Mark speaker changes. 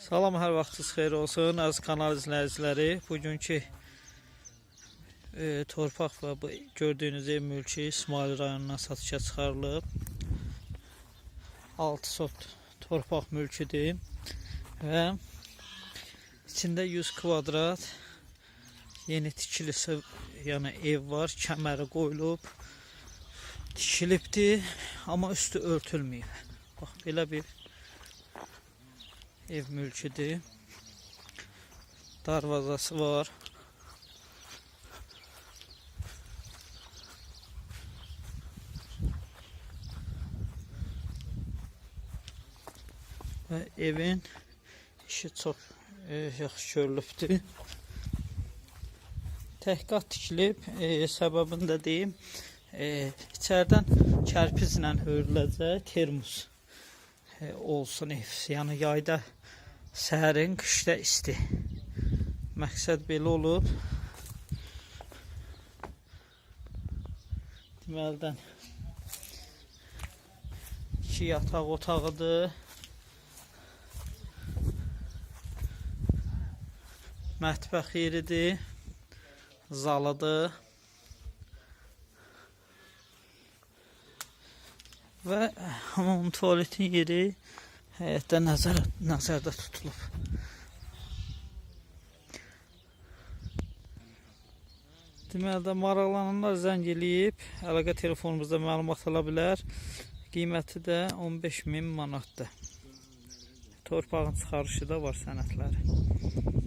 Speaker 1: Salam, hər vaxtınız xeyir olsun. Az kanal izləyiciləri, bugünkü e, torpaq və bu gördüyünüz ev mülki İsmail rayonundan satışa çıxarılıb. 6 sot torpaq mülküdür və içində 100 kvadrat yeni tikilisi, yəni ev var, kəməri qoyulub, tikilibdir, amma üstü örtülməyib. Bax belə bir ev mülküdür. Darvazası var. Və evin işi çox e, yaxşı görülübdür. Təhqiqat tikilib, e, səbəbini də deyim. E, içərdən kərpizlə hörüləcək termos e, olsun ev. Yəni yayda sərin, qışda isti. Məqsəd belə olub. Deməldən iki yataq otağıdır. Mətbəx yeridir. Zalıdır. Və hamam tuvaletin yeri həyətdə nəzər, nəzərdə tutulub. Deməli də maraqlananlar zəng eləyib, əlaqə telefonumuzda məlumat ala bilər. Qiyməti də 15 min manatdır. Torpağın çıxarışı da var sənədləri.